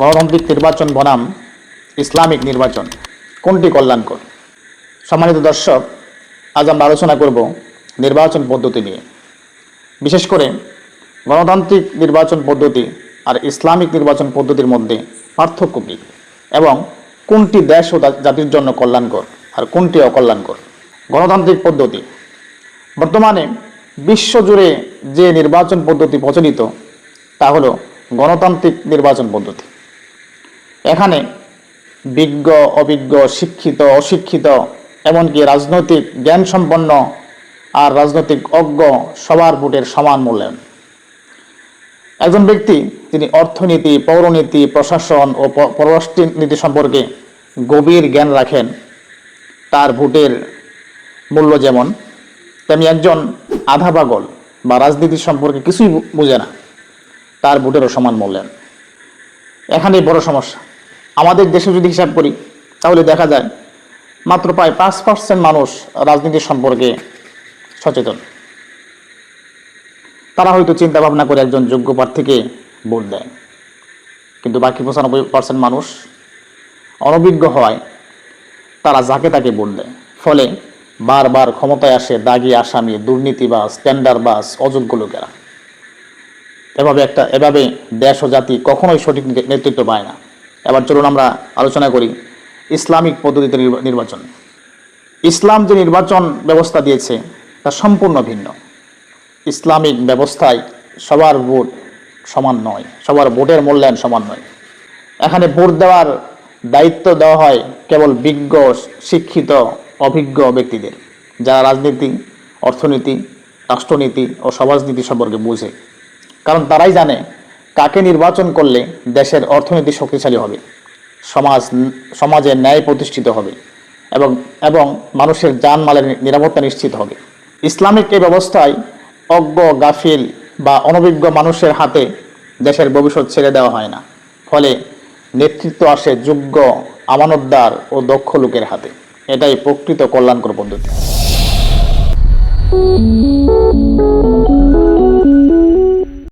গণতান্ত্রিক নির্বাচন বনাম, ইসলামিক নির্বাচন। কোনটি কল্যাণকর? সম্মানিত দর্শক, আজ আমরা আলোচনা করব নির্বাচন পদ্ধতি নিয়ে। বিশেষ করে গণতান্ত্রিক নির্বাচন পদ্ধতি আর ইসলামিক নির্বাচন পদ্ধতির মধ্যে পার্থক্য কী এবং কোনটি দেশ ও জাতির জন্য কল্যাণকর আর কোনটি অকল্যাণকর? গণতান্ত্রিক পদ্ধতি। বর্তমানে বিশ্বজুড়ে যে নির্বাচন পদ্ধতি প্রচলিত, তা হলো গণতান্ত্রিক নির্বাচন পদ্ধতি। এখানে বিজ্ঞ, অভিজ্ঞ, শিক্ষিত, অশিক্ষিত, এমনকি রাজনৈতিক জ্ঞান সম্পন্ন আর রাজনৈতিক অজ্ঞ সবার ভোটের সমান মূল্যায়ন একজন ব্যক্তি, তিনি অর্থনীতি, পৌরনীতি, প্রশাসন ও প- পররাষ্ট্র নীতি সম্পর্কে গভীর জ্ঞান রাখেন। তার ভোটের মূল্য যেমন, তেমনি একজন আধা পাগল বা রাজনীতি সম্পর্কে কিছুই বুঝে না। তার ভোটেরও সমান মূল্যায়ন এখানেই বড় সমস্যা। আমাদের দেশে যদি হিসাব করি, তাহলে দেখা যায় মাত্র প্রায় পাঁচ পার্সেন্ট মানুষ রাজনীতি সম্পর্কে সচেতন। তারা হয়তো চিন্তা ভাবনা করে একজন যোগ্য প্রার্থীকে ভোট দেয়। কিন্তু বাকি পঁচানব্বই পার্সেন্ট মানুষ অনভিজ্ঞ হওয়ায় তারা যাকে তাকে ভোট দেয়। ফলে বারবার ক্ষমতায় আসে দাগি আসামি, দুর্নীতিবাজ স্ট্যান্ডারবাজ অযোগ্য লোকেরা। এভাবে একটা, এভাবে দেশ ও জাতি কখনোই সঠিক নেতৃত্ব পায় না। এবার চলুন আমরা আলোচনা করি ইসলামিক পদ্ধতিতে নির্বা- নির্বাচন। ইসলাম যে নির্বাচন ব্যবস্থা দিয়েছে, তা সম্পূর্ণ ভিন্ন। ইসলামিক ব্যবস্থায় সবার ভোট সমান নয়, সবার ভোটের মূল্যায়ন সমান নয়। এখানে ভোট দেওয়ার দায়িত্ব দেওয়া হয় কেবল বিজ্ঞ, শিক্ষিত, অভিজ্ঞ ব্যক্তিদের, যারা রাজনীতি, অর্থনীতি, রাষ্ট্রনীতি ও সমাজনীতি সম্পর্কে বুঝে। কারণ তারাই জানে কাকে নির্বাচন করলে দেশের অর্থনীতি শক্তিশালী হবে? সমাজ, সমাজে ন্যায় প্রতিষ্ঠিত হবে এবং এবং মানুষের জানমালের নিরাপত্তা নিশ্চিত হবে। ইসলামিক এই ব্যবস্থায় অজ্ঞ, গাফিল বা অনভিজ্ঞ মানুষের হাতে দেশের ভবিষ্যৎ ছেড়ে দেওয়া হয় না। ফলে নেতৃত্ব আসে যোগ্য, আমানতদার ও দক্ষ লোকের হাতে। এটাই প্রকৃত কল্যাণকর পদ্ধতি।